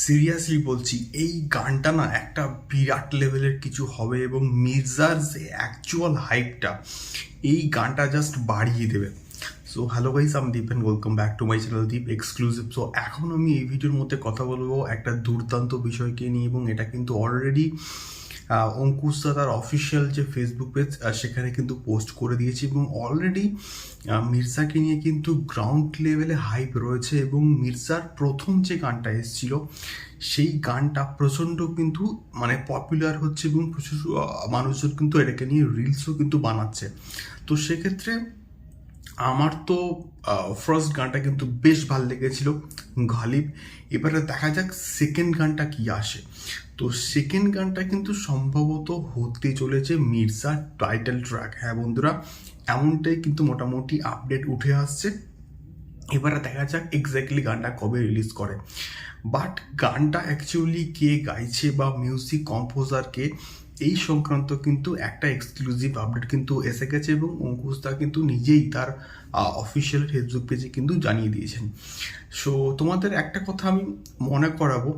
Seriously বলছি, এই গানটা না একটা বিরাট লেভেলের কিছু হবে এবং মির্জার যে অ্যাকচুয়াল হাইপটা এই গানটা জাস্ট বাড়িয়ে দেবে। সো হ্যালো গাইস আমি Deep and welcome back to my channel Deep exclusive so এখন আমি এই ভিডিওর মধ্যে কথা বলব একটা দুর্দান্ত বিষয়কে নিয়ে এবং এটা কিন্তু অলরেডি অঙ্কুশ দা তার অফিসিয়াল যে ফেসবুক পেজ সেখানে কিন্তু পোস্ট করে দিয়েছে এবং অলরেডি মির্জাকে নিয়ে কিন্তু গ্রাউন্ড লেভেলে হাইপ রয়েছে এবং মির্জার প্রথম যে গানটা এসেছিল, সেই গানটা প্রচণ্ড কিন্তু মানে পপুলার হচ্ছে এবং প্রচুর মানুষজন কিন্তু এটাকে নিয়ে রিলসও কিন্তু বানাচ্ছে। তো সেক্ষেত্রে আমার তো ফার্স্ট গানটা কিন্তু বেশ ভালো লেগেছিল, গালিব। এবারে দেখা যাক সেকেন্ড গানটা কি আসে। তো সেকেন্ড গানটা কিন্তু সম্ভবত হতে চলেছে মির্জা টাইটেল ট্র্যাক হ্যাঁ বন্ধুরা, এমনটাই কিন্তু মোটামুটি আপডেট উঠে আসছে। এবারে দেখা যাক এক্স্যাক্টলি গানটা কবে রিলিজ করে। বাট গানটা অ্যাকচুয়ালি কে গাইছে বা মিউজিক কম্পোজার কে এই সংক্রান্ত কিন্তু একটা এক্সক্লুসিভ আপডেট কিন্তু এসে গেছে এবং অঙ্কুশ দা কিন্তু নিজেই তার অফিসিয়াল ফেসবুক পেজে কিন্তু জানিয়ে দিয়েছেন। সো তোমাদের একটা কথা আমি মনে করাবো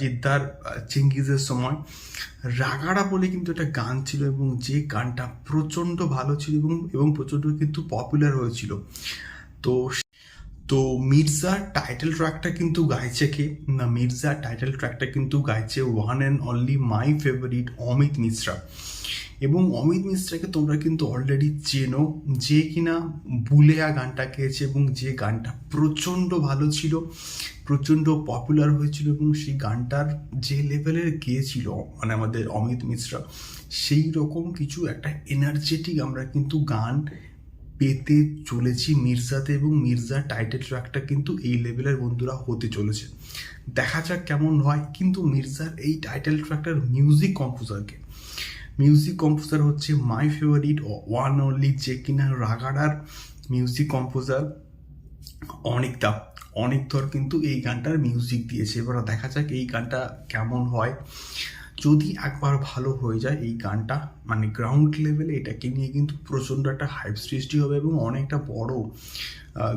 জিদ্দার আহ, চেঙ্গিজের সময়। রাগাড়া বলে কিন্তু একটা গান ছিল এবং যে গানটা প্রচণ্ড ভালো ছিল এবং এবং প্রচণ্ড কিন্তু পপুলার হয়েছিল। তো তো মির্জা টাইটেল ট্র্যাকটা কিন্তু গাইছে কে? না, মির্জা টাইটেল ট্র্যাকটা কিন্তু গাইছে one and only my favourite Amit Mishra. এবং অমিত মিশ্রাকে তোমরা কিন্তু অলরেডি চেনো যে কিনা বুলেয়া গানটা গেয়েছে এবং যে গানটা প্রচণ্ড ভালো ছিল, প্রচণ্ড পপুলার হয়েছিল এবং সেই গানটার যে লেভেলের গেয়েছিল মানে আমাদের অমিত মিশ্রা, সেই রকম কিছু একটা এনার্জেটিক আমরা কিন্তু গান পেতে চলেছি মির্জাতে এবং মির্জা টাইটেল ট্র্যাকটা কিন্তু এই লেভেলের বন্ধুরা হতে চলেছে। দেখা যাক কেমন হয়, কিন্তু মির্জার এই টাইটেল ট্র্যাকটার মিউজিক কম্পোজারকে মিউজিক কম্পোজার হচ্ছে মাই ফেভারিট ওয়ান অনলি যে কিনা রাগাডার মিউজিক কম্পোজার অনেক অনেকটা অনেক ধর কিন্তু এই গানটার মিউজিক দিয়েছে। এবার দেখা যাক এই গানটা কেমন হয়। যদি একবার ভালো হয়ে যায় এই গানটা মানে গ্রাউন্ড লেভেলে এটাকে নিয়ে কিন্তু প্রচণ্ড একটা হাইপ সৃষ্টি হবে এবং অনেকটা বড়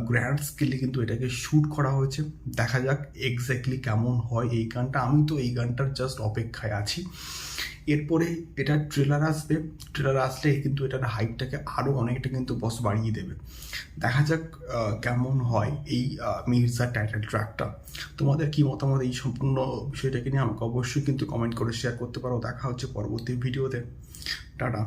গ্র্যান্ড স্কেলে কিন্তু এটাকে শ্যুট করা হয়েছে। দেখা যাক এক্স্যাক্টলি কেমন হয় এই গানটা। আমি তো এই গানটার জাস্ট অপেক্ষায় আছি। এরপরে এটা ট্রেলার আসবে। ট্রেলার আসলে কিন্তু এটার হাইটটাকে আরও অনেকটা কিন্তু বস বাড়িয়ে দেবে। দেখা যাক কেমন হয় এই মির্জা টাইটেল ট্র্যাকটা তোমাদের কি মতামত এই সম্পূর্ণ বিষয়টাকে নিয়ে আমাকে অবশ্যই কিন্তু কমেন্ট করে শেয়ার করতে পারো। দেখা হচ্ছে পরবর্তী ভিডিওতে টাটা।